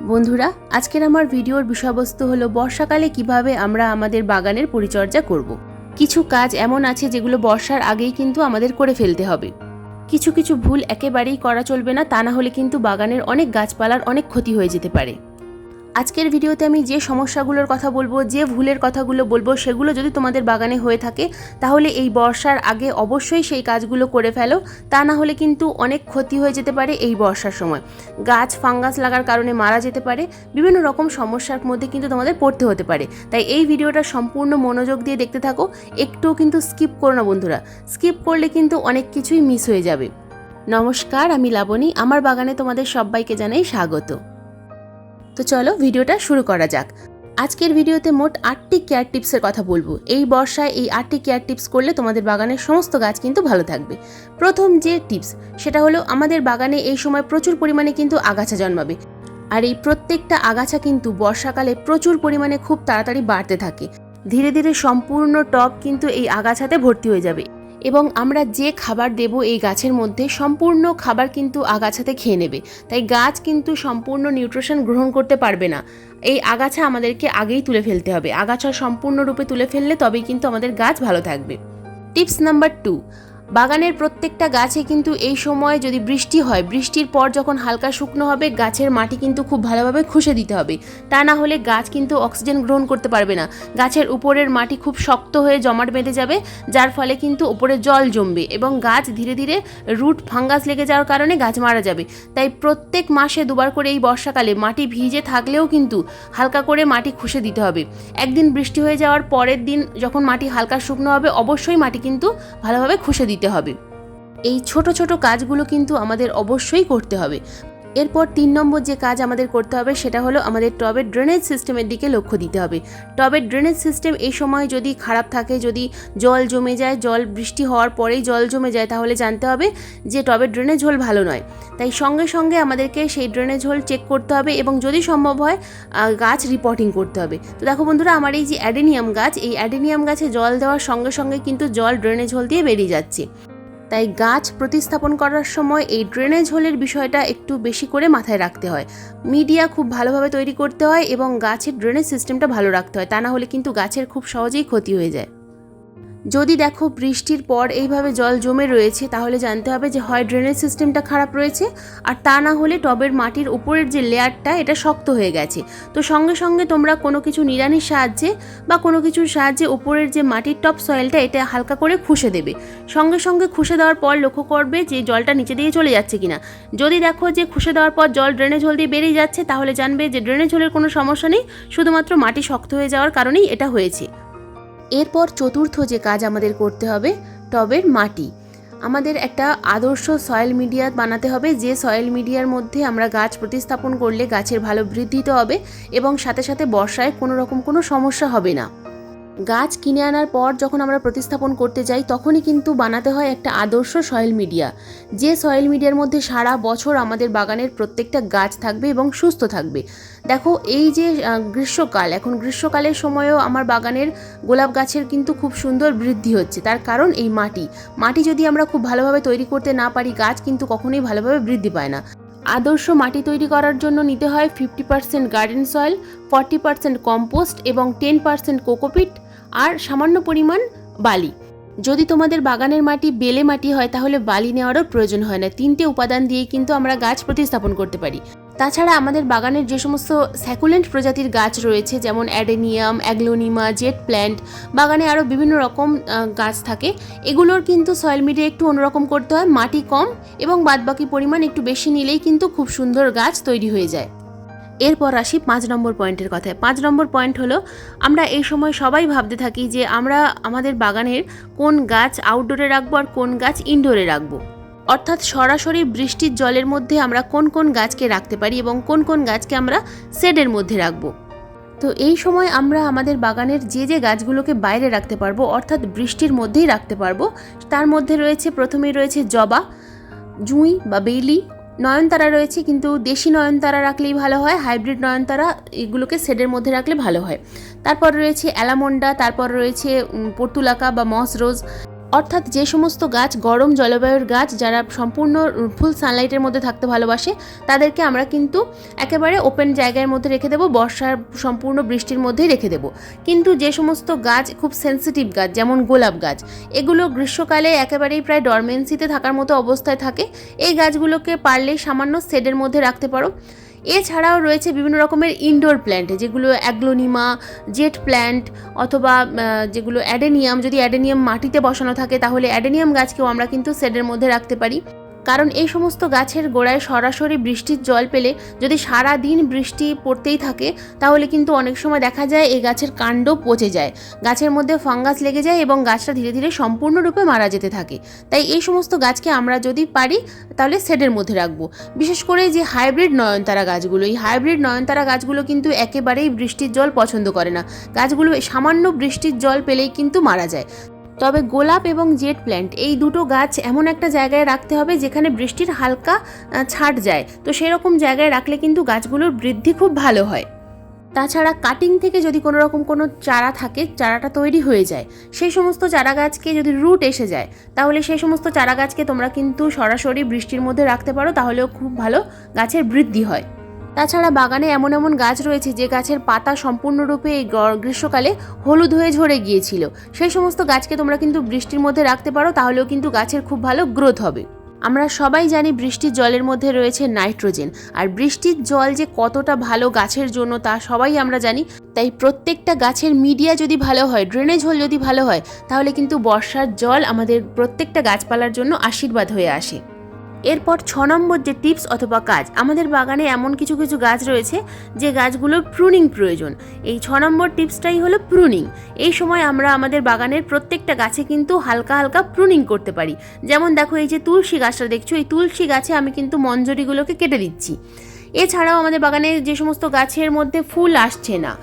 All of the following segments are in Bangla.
বন্ধুরা, আজকের আমার ভিডিওর বিষয়বস্তু হলো বর্ষাকালে কীভাবে আমরা আমাদের বাগানের পরিচর্যা করব। কিছু কাজ এমন আছে যেগুলো বর্ষার আগেই কিন্তু আমাদের করে ফেলতে হবে কিছু কিছু ভুল একেবারেই করা চলবে না, তা না হলে কিন্তু বাগানের অনেক গাছপালার অনেক ক্ষতি হয়ে যেতে পারে আজকের ভিডিওতে আমি যে সমস্যাগুলোর কথা বলব, যে ভুলের কথাগুলো বলব, সেগুলো যদি তোমাদের বাগানে হয়ে থাকে, তাহলে এই বর্ষার আগে অবশ্যই সেই কাজগুলো করে ফেলো। তা না হলে কিন্তু অনেক ক্ষতি হয়ে যেতে পারে এই বর্ষার সময়। গাছ, ফাঙ্গাস লাগার কারণে মারা যেতে পারে। বিভিন্ন রকম সমস্যার মধ্যে কিন্তু তোমাদের পড়তে হতে পারে। তাই এই ভিডিওটা সম্পূর্ণ মনোযোগ দিয়ে দেখতে থাকো। একটুও কিন্তু স্কিপ করো না বন্ধুরা। স্কিপ করলে কিন্তু অনেক কিছুই মিস হয়ে যাবে। নমস্কার, আমি লাবণী। আমার বাগানে তোমাদের সবাইকে জানাই স্বাগত। তো চলো ভিডিওটা শুরু করা যাক। আজকের ভিডিওতে মোট আটটি কেয়ার টিপসের কথা বলব। এই বর্ষায় এই আটটি কেয়ার টিপস করলে তোমাদের বাগানের সমস্ত গাছ কিন্তু ভালো থাকবে। প্রথম যে টিপস সেটা হলো আমাদের বাগানে এই সময় প্রচুর পরিমাণে কিন্তু আগাছা জন্মাবে। আর এই প্রত্যেকটা আগাছা কিন্তু বর্ষাকালে প্রচুর পরিমাণে খুব তাড়াতাড়ি বাড়তে থাকে। ধীরে ধীরে সম্পূর্ণ টব কিন্তু এই আগাছাতে ভর্তি হয়ে যাবে। এবং আমরা যে খাবার দেব এই গাছের মধ্যে, সম্পূর্ণ খাবার কিন্তু আগাছাতে খেয়ে নেবে। তাই গাছ কিন্তু সম্পূর্ণ নিউট্রিশন গ্রহণ করতে পারবে না। এই আগাছা আমাদেরকে আগেই তুলে ফেলতে হবে। আগাছা সম্পূর্ণরূপে তুলে ফেললে তবেই কিন্তু আমাদের গাছ ভালো থাকবে। টিপস নাম্বার টু বাগানের প্রত্যেকটা গাছে কিন্তু এই সময় যদি বৃষ্টি হয়, বৃষ্টির পর যখন হালকা শুকনো হবে, গাছের মাটি কিন্তু খুব ভালোভাবে খুশে দিতে হবে। তা না হলে গাছ কিন্তু অক্সিজেন গ্রহণ করতে পারবে না। গাছের উপরের মাটি খুব শক্ত হয়ে জমাট বেঁধে যাবে, যার ফলে কিন্তু উপরে জল জমবে এবং গাছ ধীরে ধীরে রুট ফাঙ্গাস লেগে যাওয়ার কারণে গাছ মারা যাবে। তাই প্রত্যেক মাসে দুবার করে এই বর্ষাকালে মাটি ভিজে থাকলেও কিন্তু হালকা করে মাটি খুশে দিতে হবে। একদিন বৃষ্টি হয়ে যাওয়ার পরের দিন যখন মাটি হালকা শুকনো হবে, অবশ্যই মাটি কিন্তু ভালোভাবে খুশে দিতে হবে। এই ছোট ছোট কাজগুলো কিন্তু আমাদের অবশ্যই করতে হবে। এরপর তিন নম্বর যে কাজ আমাদের করতে হবে, সেটা হলো আমাদের টবের ড্রেনেজ সিস্টেমের দিকে লক্ষ্য দিতে হবে। টবের ড্রেনেজ সিস্টেম এই সময় যদি খারাপ থাকে, যদি জল জমে যায়, জল বৃষ্টি হওয়ার পরেই জল জমে যায়, তাহলে জানতে হবে যে টবের ড্রেনেজ হোল ভালো নয়। তাই সঙ্গে সঙ্গে আমাদেরকে সেই ড্রেনেজ হোল চেক করতে হবে এবং যদি সম্ভব হয় গাছ রিপোর্টিং করতে হবে। তো দেখো বন্ধুরা, আমার এই যে অ্যাডেনিয়াম গাছ, এই অ্যাডেনিয়াম গাছে জল দেওয়ার সঙ্গে সঙ্গে কিন্তু জল ড্রেনেজ হোল দিয়ে বেরিয়ে যাচ্ছে। তাই গাছ প্রতিস্থাপন করার সময় এই ড্রেনেজ হোলের বিষয়টা একটু বেশি করে মাথায় রাখতে হয়। মিডিয়া খুব ভালোভাবে তৈরি করতে হয় এবং গাছের ড্রেনেজ সিস্টেমটা ভালো রাখতে হয়। তা না হলে কিন্তু গাছের খুব সহজেই ক্ষতি হয়ে যায়। যদি দেখো বৃষ্টির পর এইভাবে জল জমে রয়েছে, তাহলে জানতে হবে যে হয় ড্রেনেজ সিস্টেমটা খারাপ রয়েছে, আর তা না হলে টবের মাটির উপরের যে লেয়ারটা, এটা শক্ত হয়ে গেছে। তো সঙ্গে সঙ্গে তোমরা কোনো কিছু নিড়ানির সাহায্যে বা কোনো কিছুর সাহায্যে উপরের যে মাটির টপ সয়েলটা এটা হালকা করে খুশে দেবে। সঙ্গে সঙ্গে খুশে দেওয়ার পর লক্ষ্য করবে যে জলটা নিচে দিয়ে চলে যাচ্ছে কিনা। যদি দেখো যে খুশে দেওয়ার পর জল ড্রেনেজ হোল দিয়ে বেরিয়ে যাচ্ছে, তাহলে জানবে যে ড্রেনেজ হোলের কোনো সমস্যা নেই, শুধুমাত্র মাটি শক্ত হয়ে যাওয়ার কারণেই এটা হয়েছে। এরপর চতুর্থ যে কাজ আমাদের করতে হবে, টবের মাটি। আমাদের একটা আদর্শ সয়েল মিডিয়া বানাতে হবে, যে সয়েল মিডিয়ার মধ্যে আমরা গাছ প্রতিস্থাপন করলে গাছের ভালো বৃদ্ধি তো হবে এবং সাথে সাথে বর্ষায় কোনো রকম কোনো সমস্যা হবে না। গাছ কিনে আনার পর যখন আমরা প্রতিস্থাপন করতে যাই, তখনই কিন্তু বানাতে হয় একটা আদর্শ সয়েল মিডিয়া যে সয়েল মিডিয়ার মধ্যে সারা বছর আমাদের বাগানের প্রত্যেকটা গাছ থাকবে এবং সুস্থ থাকবে। দেখো, এই যে গ্রীষ্মকাল, এখন গ্রীষ্মকালের সময়ও আমার বাগানের গোলাপ গাছের কিন্তু খুব সুন্দর বৃদ্ধি হচ্ছে। তার কারণ এই মাটি। মাটি যদি আমরা খুব ভালোভাবে তৈরি করতে না পারি, গাছ কিন্তু কখনোই ভালোভাবে বৃদ্ধি পায় না। আদর্শ মাটি তৈরি করার জন্য নিতে হয় fifty percent garden soil forty percent compost এবং টেন পার্সেন্ট কোকোপিট আর সামান্য পরিমাণ বালি। যদি তোমাদের বাগানের মাটি বেলে মাটি হয়, তাহলে বালি নেওয়ারও প্রয়োজন হয় না। তিনটে উপাদান দিয়েই কিন্তু আমরা গাছ প্রতিস্থাপন করতে পারি। তাছাড়া আমাদের বাগানের যে সমস্ত স্যাকুলেন্ট প্রজাতির গাছ রয়েছে, যেমন অ্যাডেনিয়াম, অ্যাগ্লোনিমা, জেট প্ল্যান্ট, বাগানে আরও বিভিন্ন রকম গাছ থাকে। এগুলোর কিন্তু সয়েল মিডিয়া একটু অন্যরকম করতে হয়, মাটি কম এবং বাদবাকি পরিমাণ একটু বেশি নিলেই কিন্তু খুব সুন্দর গাছ তৈরি হয়ে যায়। এরপর আসি পাঁচ নম্বর পয়েন্টের কথায়। পাঁচ নম্বর পয়েন্ট হলো, আমরা এই সময় সবাই ভাবতে থাকি যে আমরা আমাদের বাগানের কোন গাছ আউটডোরে রাখব আর কোন গাছ ইনডোরে রাখব। অর্থাৎ সরাসরি বৃষ্টির জলের মধ্যে আমরা কোন কোন গাছকে রাখতে পারি এবং কোন কোন গাছকে আমরা শেডের মধ্যে রাখব। তো এই সময় আমরা আমাদের বাগানের যে যে গাছগুলোকে বাইরে রাখতে পারব, অর্থাৎ বৃষ্টির মধ্যেই রাখতে পারব, তার মধ্যে রয়েছে, প্রথমেই রয়েছে জবা, জুঁই বা বেলি নয়নতারা রয়েছে, কিন্তু দেশি নয়নতারা রাখলেই ভালো হয়, হাইব্রিড নয়নতারা এগুলোকে শেডের মধ্যে রাখলে ভালো হয়। তারপর রয়েছে অ্যালামন্ডা, তারপর রয়েছে পর্তুলাকা বা মস রোজ। অর্থাৎ যে সমস্ত গাছ, গরম জলবায়ুর গাছ যারা সম্পূর্ণ ফুল সানলাইটের মধ্যে থাকতে ভালোবাসে, তাদেরকে আমরা কিন্তু একেবারে ওপেন জায়গার মধ্যে রেখে দেবো, বর্ষার সম্পূর্ণ বৃষ্টির মধ্যেই রেখে দেবো। কিন্তু যে সমস্ত গাছ খুব সেন্সিটিভ গাছ, যেমন গোলাপ গাছ, এগুলো গ্রীষ্মকালে একেবারেই প্রায় ডরমেন্সিতে থাকার মতো অবস্থায় থাকে। এই গাছগুলোকে পারলে সামান্য শেডের মধ্যে রাখতে পারো। এছাড়াও রয়েছে বিভিন্ন রকমের ইনডোর প্ল্যান্ট যেগুলো অ্যাগ্লোনিমা জেট প্ল্যান্ট অথবা যেগুলো অ্যাডেনিয়াম যদি অ্যাডেনিয়াম মাটিতে বসানো থাকে তাহলে অ্যাডেনিয়াম গাছকেও আমরা কিন্তু শেডের মধ্যে রাখতে পারি। কারণ এই সমস্ত গাছের গোড়ায় সরাসরি বৃষ্টির জল পেলে যদি সারা দিন বৃষ্টি পড়তেই থাকে, তাহলে কিন্তু অনেক সময় দেখা যায় এই গাছের কাণ্ড পচে যায়। গাছের মধ্যে ফাঙ্গাস লেগে যায় এবং গাছটা ধীরে ধীরে সম্পূর্ণরূপে মারা যেতে থাকে। তাই এই সমস্ত গাছকে আমরা যদি পারি, তাহলে শেডের মধ্যে রাখব। বিশেষ করে যে হাইব্রিড নয়নতারা গাছগুলো, এই হাইব্রিড নয়নতারা গাছগুলো কিন্তু একেবারেই বৃষ্টির জল পছন্দ করে না। গাছগুলো সামান্য বৃষ্টির জল পেলেই কিন্তু মারা যায়। তবে গোলাপ এবং জেট প্ল্যান্ট, এই দুটো গাছ এমন একটা জায়গায় রাখতে হবে যেখানে বৃষ্টির হালকা ছাট যায়। তো সেরকম জায়গায় রাখলে কিন্তু গাছগুলোর বৃদ্ধি খুব ভালো হয়। তাছাড়া কাটিং থেকে যদি কোনো রকম কোনো চারা থাকে, চারাটা তৈরি হয়ে যায়, সেই সমস্ত চারা গাছকে যদি রুট এসে যায়, তাহলে সেই সমস্ত চারা গাছকে তোমরা কিন্তু সরাসরি বৃষ্টির মধ্যে রাখতে পারো, তাহলেও খুব ভালো গাছের বৃদ্ধি হয়। তাছাড়া বাগানে এমন এমন গাছ রয়েছে যে গাছের পাতা সম্পূর্ণরূপে এই গ্রীষ্মকালে হলুদ হয়ে ঝরে গিয়েছিল। সেই সমস্ত গাছকে তোমরা কিন্তু বৃষ্টির মধ্যে রাখতে পারো, তাহলেও কিন্তু গাছের খুব ভালো গ্রোথ হবে। আমরা সবাই জানি বৃষ্টির জলের মধ্যে রয়েছে নাইট্রোজেন, আর বৃষ্টির জল যে কতটা ভালো গাছের জন্য তা সবাই আমরা জানি। তাই প্রত্যেকটা গাছের মিডিয়া যদি ভালো হয়, ড্রেনেজ হোল যদি ভালো হয়, তাহলে কিন্তু বর্ষার জল আমাদের প্রত্যেকটা গাছপালার জন্য আশীর্বাদ হয়ে আসে। এরপর ছ নম্বর যে টিপস অথবা কাজ, আমাদের বাগানে এমন কিছু কিছু গাছ রয়েছে যে গাছগুলোর প্রুনিং প্রয়োজন। এই ছ নম্বর টিপসটাই হলো প্রুনিং এই সময় আমরা আমাদের বাগানের প্রত্যেকটা গাছে কিন্তু হালকা হালকা প্রুনিং করতে পারি। যেমন দেখো, এই যে তুলসী গাছটা দেখছ, এই তুলসী গাছে আমি কিন্তু মঞ্জরিগুলোকে কেটে দিচ্ছি। এছাড়াও আমাদের বাগানে যে সমস্ত গাছের মধ্যে ফুল আসছে না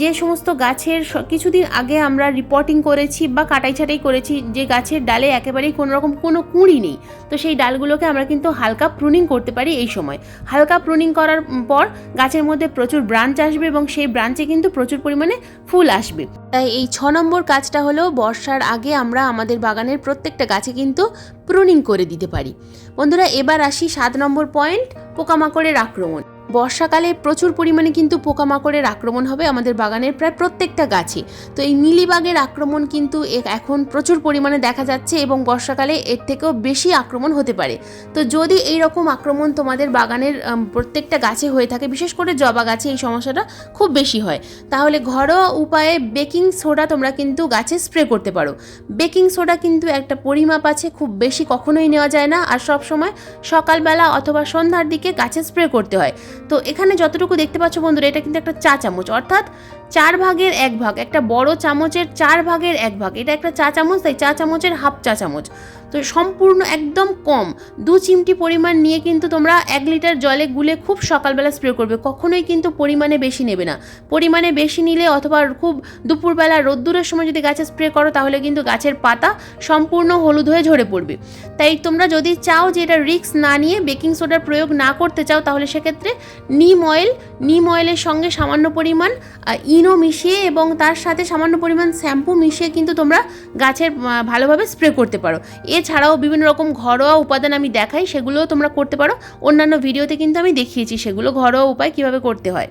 যে সমস্ত গাছের কিছুদিন আগে আমরা রিপোর্টিং করেছি বা কাটাই ছাটাই করেছি, যে গাছের ডালে একেবারেই কোনো রকম কোনো কুঁড়ি নেই। তো সেই ডালগুলোকে আমরা কিন্তু হালকা প্রুনিং করতে পারি এই সময়। হালকা প্রুনিং করার পর গাছের মধ্যে প্রচুর ব্রাঞ্চ আসবে এবং সেই ব্রাঞ্চে কিন্তু প্রচুর পরিমাণে ফুল আসবে। তাই এই ছ নম্বর কাজটা হলো বর্ষার আগে আমরা আমাদের বাগানের প্রত্যেকটা গাছে কিন্তু প্রুনিং করে দিতে পারি। বন্ধুরা, এবার আসি সাত নম্বর পয়েন্ট পোকামাকড়ের আক্রমণ। বর্ষাকালে প্রচুর পরিমাণে কিন্তু পোকামাকড়ের আক্রমণ হবে আমাদের বাগানের প্রায় প্রত্যেকটা গাছে। তো এই মিলিবাগের আক্রমণ কিন্তু এখন প্রচুর পরিমাণে দেখা যাচ্ছে এবং বর্ষাকালে এর থেকেও বেশি আক্রমণ হতে পারে। তো যদি এই রকম আক্রমণ তোমাদের বাগানের প্রত্যেকটা গাছে হয়ে থাকে, বিশেষ করে জবা গাছে এই সমস্যাটা খুব বেশি হয়, তাহলে ঘরোয়া উপায়ে বেকিং সোডা তোমরা কিন্তু গাছে স্প্রে করতে পারো। বেকিং সোডা কিন্তু একটা পরিমাপ আছে, খুব বেশি কখনোই নেওয়া যায় না, আর সব সময় সকালবেলা অথবা সন্ধ্যার দিকে গাছে স্প্রে করতে হয়। তো এখানে যতটুকু দেখতে পাচ্ছ বন্ধুরা এটা কিন্তু একটা চা চামচ। অর্থাৎ চার ভাগের এক ভাগ একটা বড় চামচের চার ভাগের এক ভাগ এটা একটা চা চামচ তাই চা চামচের হাফ চা চামচ। তো সম্পূর্ণ একদম কম দু চিমটি পরিমাণ নিয়ে কিন্তু তোমরা এক লিটার জলে গুলে খুব সকালবেলা স্প্রে করবে কখনোই কিন্তু পরিমাণে বেশি নেবে না। পরিমাণে বেশি নিলে অথবা খুব দুপুরবেলা রোদ্দুরের সময় যদি গাছে স্প্রে করো তাহলে কিন্তু গাছের পাতা সম্পূর্ণ হলুদ হয়ে ঝরে পড়বে। তাই তোমরা যদি চাও যে এটা রিক্স না নিয়ে বেকিং সোডার প্রয়োগ না করতে চাও তাহলে সেক্ষেত্রে নিম অয়েল নিম অয়েলের সঙ্গে সামান্য পরিমাণ আহ, ইনো মিশিয়ে এবং তার সাথে সামান্য পরিমাণ শ্যাম্পু মিশিয়ে কিন্তু তোমরা গাছের ভালোভাবে স্প্রে করতে পারো। এছাড়াও বিভিন্ন রকম ঘরোয়া উপাদান আমি দেখাই, সেগুলোও তোমরা করতে পারো। অন্যান্য ভিডিওতে কিন্তু আমি দেখিয়েছি সেগুলো, ঘরোয়া উপায় কীভাবে করতে হয়।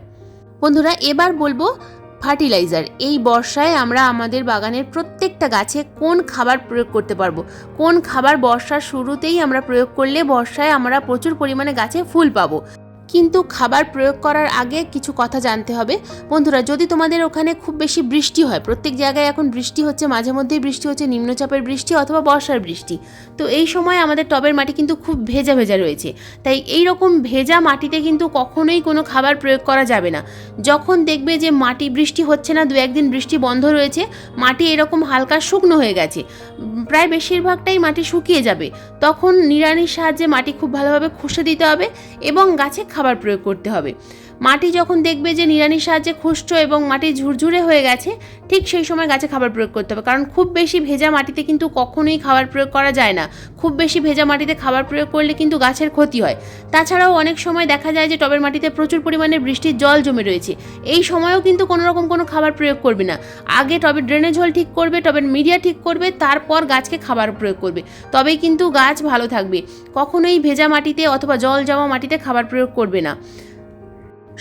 বন্ধুরা, এবার বলব ফার্টিলাইজার। এই বর্ষায় আমরা আমাদের বাগানের প্রত্যেকটা গাছে কোন খাবার প্রয়োগ করতে পারব? কোন খাবার বর্ষার শুরুতেই আমরা প্রয়োগ করলে বর্ষায় আমরা প্রচুর পরিমাণে গাছে ফুল পাবো। কিন্তু খাবার প্রয়োগ করার আগে কিছু কথা জানতে হবে। বন্ধুরা, যদি তোমাদের ওখানে খুব বেশি বৃষ্টি হয়, প্রত্যেক জায়গায় এখন বৃষ্টি হচ্ছে, মাঝে মধ্যেই বৃষ্টি হচ্ছে, নিম্নচাপের বৃষ্টি অথবা বর্ষার বৃষ্টি। তো এই সময় আমাদের টবের মাটি কিন্তু খুব ভেজা ভেজা রয়েছে। তাই এই রকম ভেজা মাটিতে কিন্তু কখনোই কোনো খাবার প্রয়োগ করা যাবে না। যখন দেখবে যে মাটি বৃষ্টি হচ্ছে না দু একদিন বৃষ্টি বন্ধ রয়েছে, মাটি এরকম হালকা শুকনো হয়ে গেছে, প্রায় বেশিরভাগটাই মাটি শুকিয়ে যাবে। তখন নিড়ানির সাহায্যে মাটি খুব ভালোভাবে খসে দিতে হবে এবং গাছে খাবার প্রয়োগ করতে হবে। মাটি যখন দেখবে যে নিড়ানির সাহায্যে খুষ্ট এবং মাটি ঝুরঝুরে হয়ে গেছে, ঠিক সেই সময় গাছে খাবার প্রয়োগ করতে হবে। কারণ খুব বেশি ভেজা মাটিতে কিন্তু কখনোই খাবার প্রয়োগ করা যায় না। খুব বেশি ভেজা মাটিতে খাবার প্রয়োগ করলে কিন্তু গাছের ক্ষতি হয়। তাছাড়াও অনেক সময় দেখা যায় যে টবের মাটিতে প্রচুর পরিমাণে বৃষ্টির জল জমে রয়েছে। এই সময়েও কিন্তু কোনো রকম কোনো খাবার প্রয়োগ করবে না। আগে টবের ড্রেনেজ হল ঠিক করবে, টবের মিডিয়া ঠিক করবে, তারপর গাছকে খাবার প্রয়োগ করবে। তবেই কিন্তু গাছ ভালো থাকবে। কখনোই ভেজা মাটিতে অথবা জল জমা মাটিতে খাবার প্রয়োগ করবে না।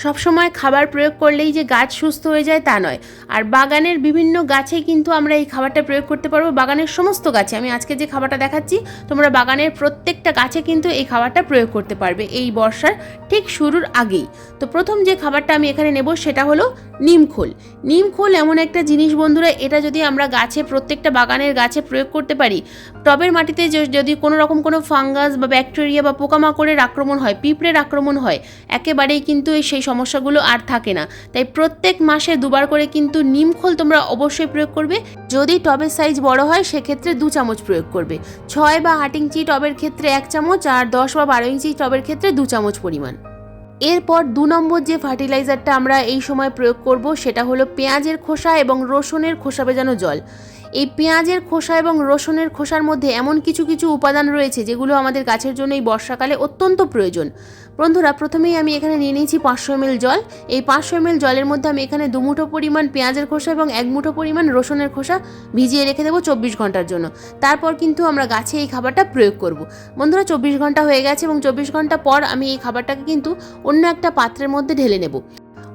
সবসময় খাবার প্রয়োগ করলেই যে গাছ সুস্থ হয়ে যায় তা নয়। আর বাগানের বিভিন্ন গাছে কিন্তু আমরা এই খাবারটা প্রয়োগ করতে পারব। বাগানের সমস্ত গাছে, আমি আজকে যে খাবারটা দেখাচ্ছি, তোমরা বাগানের প্রত্যেকটা গাছে কিন্তু এই খাবারটা প্রয়োগ করতে পারবে এই বর্ষার ঠিক শুরুর আগেই। তো প্রথম যে খাবারটা আমি এখানে নেব সেটা হলো নিমখোল নিমখোল এমন একটা জিনিস বন্ধুরা, এটা যদি আমরা গাছে, প্রত্যেকটা বাগানের গাছে প্রয়োগ করতে পারি, টবের মাটিতে যদি কোনো রকম কোনো ফাঙ্গাস বা ব্যাকটেরিয়া বা পোকামাকড়ের আক্রমণ হয়, পিঁপড়ের আক্রমণ হয়, একেবারেই কিন্তু এই সেই সমস্যাগুলো আর থাকে না। তাই প্রত্যেক মাসে দুবার করে কিন্তু নিমখোল তোমরা অবশ্যই প্রয়োগ করবে। যদি টবের সাইজ বড় হয়, সেক্ষেত্রে দু চামচ প্রয়োগ করবে। ছয় বা আট ইঞ্চি টবের ক্ষেত্রে এক চামচ, আর দশ বা বারো ইঞ্চি টবের ক্ষেত্রে দু চামচ পরিমাণ। এরপর দু নম্বর যে ফার্টিলাইজারটা আমরা এই সময় প্রয়োগ করব, সেটা হলো পেঁয়াজের খোসা এবং রসুনের খোসা ভেজানো জল। এই পেঁয়াজের খোসা এবং রসুনের খোসার মধ্যে এমন কিছু কিছু উপাদান রয়েছে যেগুলো আমাদের গাছের জন্য এই বর্ষাকালে অত্যন্ত প্রয়োজন। বন্ধুরা, প্রথমেই আমি এখানে নিয়ে নিয়েছি পাঁচশো এমএল জল। এই পাঁচশো এমএল জলের মধ্যে আমি এখানে দু মুঠো পরিমাণ পেঁয়াজের খোসা এবং এক মুঠো পরিমাণ রসুনের খোসা ভিজিয়ে রেখে দেবো চব্বিশ ঘণ্টার জন্য। তারপর কিন্তু আমরা গাছে এই খাবারটা প্রয়োগ করব। বন্ধুরা, চব্বিশ ঘণ্টা হয়ে গেছে এবং চব্বিশ ঘণ্টা পর আমি এই খাবারটাকে কিন্তু অন্য একটা পাত্রের মধ্যে ঢেলে নেব।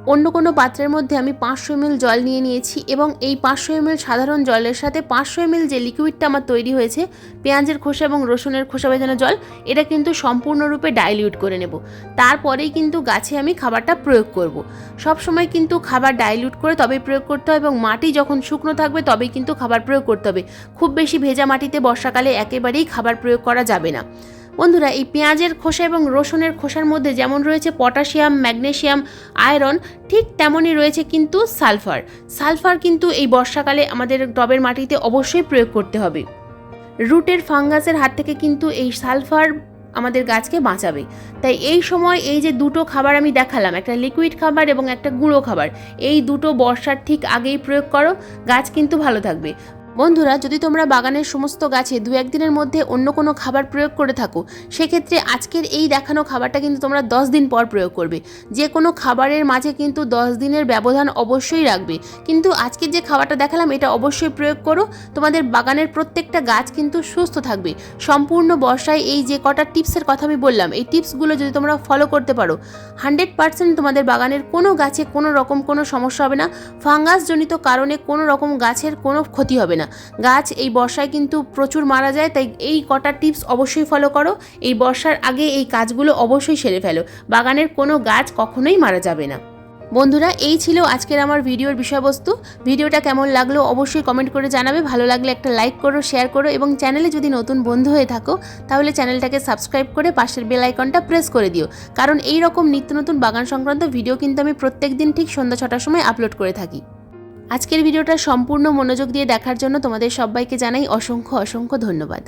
অন্য কোনো পাত্রের মধ্যে আমি পাঁচশো এমএল জল নিয়ে নিয়েছি এবং এই পাঁচশো এমএল সাধারণ জলের সাথে পাঁচশো এমএল যে লিকুইডটা আমার তৈরি হয়েছে, পেঁয়াজের খোসা এবং রসুনের খোসা ভেজানো জল, এটা কিন্তু সম্পূর্ণরূপে ডাইলিউট করে নেব। তারপরেই কিন্তু গাছে আমি খাবারটা প্রয়োগ করব। সব সময় কিন্তু খাবার ডাইলিউট করে তবেই প্রয়োগ করতে হবে এবং মাটি যখন শুকনো থাকবে তবেই কিন্তু খাবার প্রয়োগ করতে হবে। খুব বেশি ভেজা মাটিতে বর্ষাকালে একেবারেই খাবার প্রয়োগ করা যাবে না। বন্ধুরা, এই পেঁয়াজের খোসা এবং রসুনের খোসার মধ্যে যেমন রয়েছে পটাশিয়াম ম্যাগনেসিয়াম আয়রন, ঠিক তেমনই রয়েছে কিন্তু সালফার। সালফার কিন্তু এই বর্ষাকালে আমাদের টবের মাটিতে অবশ্যই প্রয়োগ করতে হবে। রুটের ফাঙ্গাসের হাত থেকে কিন্তু এই সালফার আমাদের গাছকে বাঁচাবে। তাই এই সময় এই যে দুটো খাবার আমি দেখালাম, একটা লিকুইড খাবার এবং একটা গুঁড়ো খাবার, এই দুটো বর্ষার ঠিক আগেই প্রয়োগ করো, গাছ কিন্তু ভালো থাকবে। বন্ধুরা, যদি তোমরা বাগানের সমস্ত গাছে দু একদিনের মধ্যে অন্য কোনো খাবার প্রয়োগ করে থাকো, সেক্ষেত্রে আজকের এই দেখানো খাবারটা কিন্তু তোমরা দশ দিন পর প্রয়োগ করবে। যে কোনো খাবারের মাঝে কিন্তু দশ দিনের ব্যবধান অবশ্যই রাখবে। কিন্তু আজকের যে খাবারটা দেখালাম, এটা অবশ্যই প্রয়োগ করো। তোমাদের বাগানের প্রত্যেকটা গাছ কিন্তু সুস্থ থাকবে। সম্পূর্ণ বর্ষায় এই যে কটা টিপসের কথা আমি বললাম, এই টিপসগুলো যদি তোমরা ফলো করতে পারো, হান্ড্রেড পার্সেন্ট তোমাদের বাগানের কোনো গাছে কোনো রকম কোনো সমস্যা হবে না। ফাঙ্গাসজনিত কারণে কোনো রকম গাছের কোনো ক্ষতি হবে না। গাছ এই বর্ষায় কিন্তু প্রচুর মারা যায়, তাই এই কটা টিপস অবশ্যই ফলো করো। এই বর্ষার আগে এই কাজগুলো অবশ্যই সেরে ফেলো। বাগানের কোনো গাছ কখনোই মারা যাবে না। বন্ধুরা, এই ছিল আজকের আমার ভিডিওর বিষয়বস্তু। ভিডিওটা কেমন লাগল অবশ্যই কমেন্ট করে জানাবে। ভালো লাগলে একটা লাইক করো, শেয়ার করো এবং চ্যানেলে যদি নতুন বন্ধু হয়ে থাকো, তাহলে চ্যানেলটাকে সাবস্ক্রাইব করে পাশের বেল আইকনটা প্রেস করে দিও। কারণ এই রকম নিত্য নতুন বাগান সংক্রান্ত ভিডিও কিন্তু আমি প্রত্যেক দিন ঠিক সন্ধ্যা ছটার সময় আপলোড করে থাকি। আজকের ভিডিওটা সম্পূর্ণ মনোযোগ দিয়ে দেখার জন্য তোমাদের সবাইকে জানাই অসংখ্য অসংখ্য ধন্যবাদ।